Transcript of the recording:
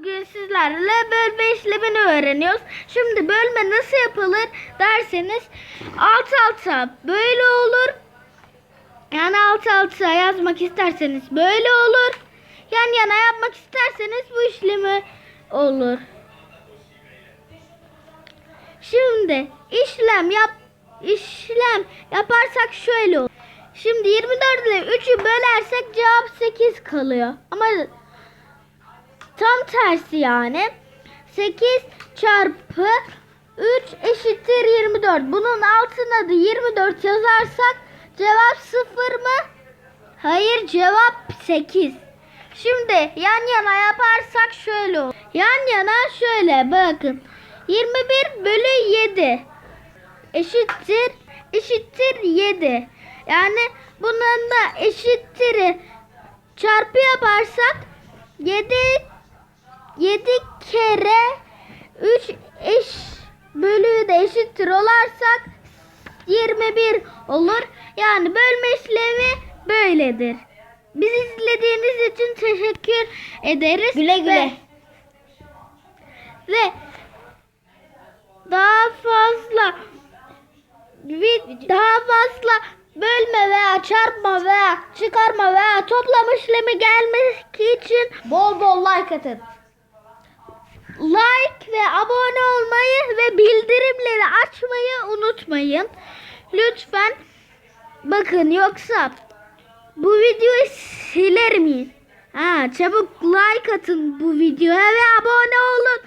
Bugün sizlerle bölme işlemini öğreniyoruz. Şimdi bölme nasıl yapılır derseniz alt alta böyle olur. Yani alt alta yazmak isterseniz böyle olur. Yan yana yapmak isterseniz bu işlemi olur. Şimdi işlem yap işlem yaparsak şöyle olur. Şimdi 24 ile 3'ü bölersek cevap 8 kalıyor. Ama tam tersi yani. 8 çarpı 3 eşittir 24. Bunun altına da 24 yazarsak cevap 0 mı? Hayır cevap 8. Şimdi yan yana yaparsak şöyle olur. Yan yana şöyle bakın. 21 bölü 7 eşittir eşittir 7. Yani bunun da eşittiri çarpı yaparsak 7 7 kere 3 eş bölü de eşittir olarsak 21 olur. Yani bölme işlemi böyledir. Bizi izlediğiniz için teşekkür ederiz. Güle güle. Ve, ve daha fazla daha fazla bölme veya çarpma veya çıkarma veya toplama işlemi gelmek için Bol bol like atın. Like ve abone olmayı ve bildirimleri açmayı unutmayın. Lütfen bakın yoksa bu videoyu siler miyim? Ha, çabuk like atın bu videoya ve abone olun